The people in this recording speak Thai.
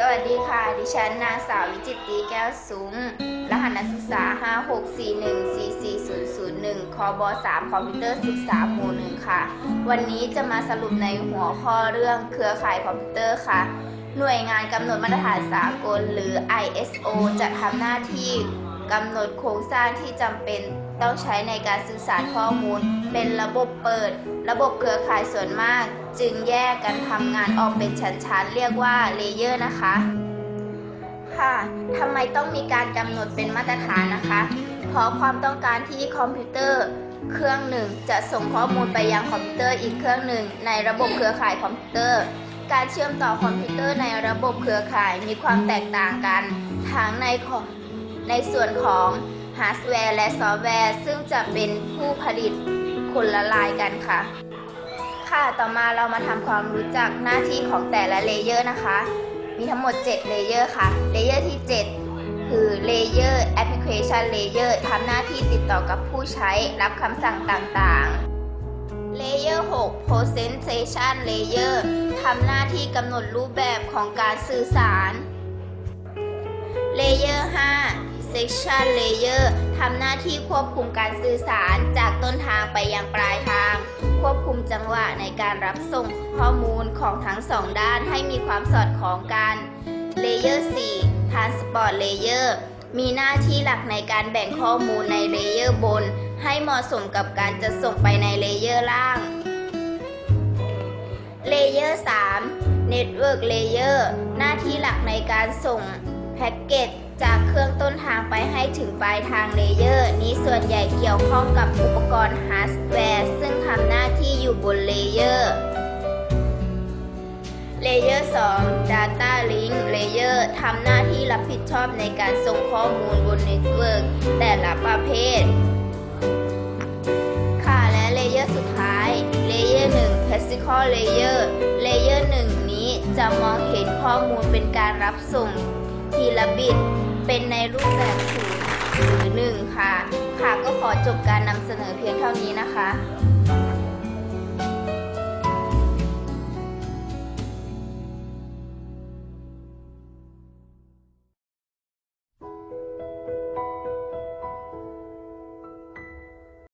สวัสดีค่ะ ดิฉันนางสาววิจิตรีแก้วซุ้ม รหัสนักศึกษา 5641440001 คบ 3 คอมพิวเตอร์ศึกษาหมู่หนึ่งค่ะ วันนี้จะมาสรุปในหัวข้อเรื่องเครือข่ายคอมพิวเตอร์ค่ะ หน่วยงานกำหนดมาตรฐานสากลหรือ ISO จะทำหน้าที่กำหนดโครงสร้างที่จำเป็นต้องใช้ในการสื่อสารข้อมูล เป็นระบบเปิด ระบบเครือข่ายส่วนมาก จึงแยกกันทำงานออกเป็นชั้นๆ เรียกว่าเลเยอร์นะคะ ค่ะทำไมต้องมีการกำหนดเป็นมาตรฐานนะคะ เพราะความต้องการที่คอมพิวเตอร์เครื่องหนึ่งจะส่งข้อมูลไปยังคอมพิวเตอร์อีกเครื่องหนึ่ง ในระบบเครือข่ายคอมพิวเตอร์ การเชื่อมต่อคอมพิวเตอร์ในระบบเครือข่ายมีความแตกต่างกันทั้งในของในส่วนของฮาร์ดแวร์และซอฟต์แวร์ ซึ่งจะเป็นผู้ผลิต คนละลายกันค่ะ ค่ะต่อมาเรามาทำความรู้จักหน้าที่ของแต่ละเลเยอร์นะคะ มีทั้งหมด 7 เลเยอร์ค่ะ เลเยอร์ที่ 7 คือเลเยอร์ Application Layer ทำหน้าที่ติดต่อกับผู้ใช้รับคำสั่งต่างๆเลเยอร์6 Presentation Layer ทำหน้าที่กำหนดรูปแบบของการสื่อสาร Section Layer ทำหน้าที่ควบคุมการสื่อสารจากต้นทางไปยังปลายทาง ควบคุมจังหวะในการรับส่งข้อมูลของทั้งสองด้านให้มีความสอดคล้องกันเลเยอร์4 Transport Layer มีหน้าที่หลักในการแบ่งข้อมูลในเลเยอร์บน ให้เหมาะสมกับการจะส่งไปในเลเยอร์ล่าง เลเยอร์3 Network Layer หน้าที่หลักในการส่ง แพ็กเกจจากเครื่องต้นทางไปให้ถึงปลายทางเลเยอร์ นี้ส่วนใหญ่เกี่ยวข้องกับอุปกรณ์ฮาร์ดแวร์ซึ่งทำหน้าที่อยู่บนเลเยอร์เลเยอร์2 Data Link Layer ทำหน้าที่รับผิดชอบในการส่งข้อมูลบนเน็ตเวิร์กแต่ละประเภท ค่ะและเลเยอร์สุดท้ายเลเยอร์1 Physical Layer เลเยอร์1นี้จะมองเห็นข้อมูลเป็นการรับส่ง ทีละบิด เป็นในรูปแบบศูนย์หรือ1ค่ะ ค่ะก็ขอจบการนำเสนอเพียงเท่านี้นะคะ